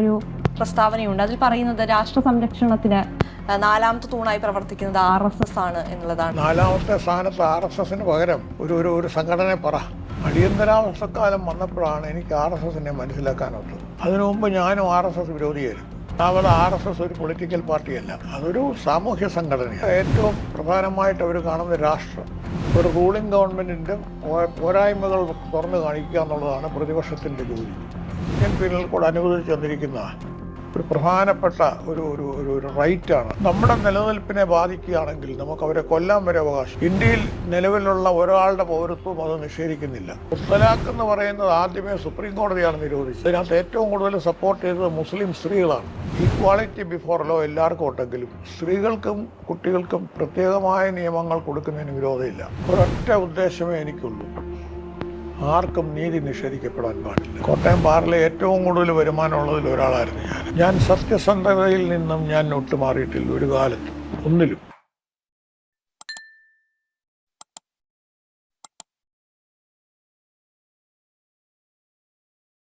ഒരു പ്രസ്താവനയുണ്ട്. അതിൽ പറയുന്നത് രാഷ്ട്ര സംരക്ഷണത്തിന് നാലാമത്തെ തൂണായി പ്രവർത്തിക്കുന്നത് ആർ എസ് എസ് ആണ് എന്നുള്ളതാണ്. നാലാമത്തെ സ്ഥാനത്ത് ആർ എസ് എസിന് പകരം ഒരു ഒരു ഒരു സംഘടന പറ. അടിയന്തരാവസ്ഥക്കാലം വന്നപ്പോഴാണ് എനിക്ക് ആർ എസ് എസിനെ മനസ്സിലാക്കാനുള്ളത്. അതിനു മുമ്പ് ഞാനും ആർ എസ് എസ് വിരോധിയായിരുന്നു രണ്ടാമത് ആർ എസ് എസ് ഒരു പൊളിറ്റിക്കൽ പാർട്ടിയല്ല അതൊരു സാമൂഹ്യ സംഘടനയാണ്. ഏറ്റവും പ്രധാനമായിട്ട് അവർ കാണുന്ന രാഷ്ട്രം. ഒരു റൂളിംഗ് ഗവൺമെന്റിന്റെ പോരായ്മകൾ തുറന്നു കാണിക്കുക എന്നുള്ളതാണ് പ്രതിപക്ഷത്തിന്റെ ജോലി. ഇന്ത്യൻ പീനൽ കോഡ് അനുവദിച്ചു തന്നിരിക്കുന്ന ഒരു പ്രധാനപ്പെട്ട ഒരു ഒരു ഒരു റൈറ്റാണ് നമ്മുടെ നിലനിൽപ്പിനെ ബാധിക്കുകയാണെങ്കിൽ നമുക്ക് അവരെ കൊല്ലാൻ വരെ അവകാശം. ഇന്ത്യയിൽ നിലവിലുള്ള ഒരാളുടെ പൗരത്വം അത് നിഷേധിക്കുന്നില്ല. മുത്തലാഖ് എന്ന് പറയുന്നത് ആദ്യമേ സുപ്രീം കോടതിയാണ് നിരോധിച്ചത്. അതിനകത്ത് ഏറ്റവും കൂടുതൽ സപ്പോർട്ട് ചെയ്തത് മുസ്ലിം സ്ത്രീകളാണ്. ഈക്വാളിറ്റി ബിഫോർ ലോ എല്ലാവർക്കും ഉണ്ടെങ്കിലും സ്ത്രീകൾക്കും കുട്ടികൾക്കും പ്രത്യേകമായ നിയമങ്ങൾ കൊടുക്കുന്നതിന് വിരോധമില്ല. ഒരൊറ്റ ഉദ്ദേശമേ എനിക്കുള്ളൂ. ആർക്കും നീതി നിഷേധിക്കപ്പെടാൻ പാടില്ല. കോട്ടയം ബാറിലെ ഏറ്റവും കൂടുതൽ വരുമാനമുള്ളതിൽ ഒരാളായിരുന്നു ഞാൻ. ഞാൻ സത്യസന്ധതയിൽ നിന്നും ഞാൻ ഒട്ടുമാറിയിട്ടില്ല. ഒരു കാലത്തും. ഒന്നിലും.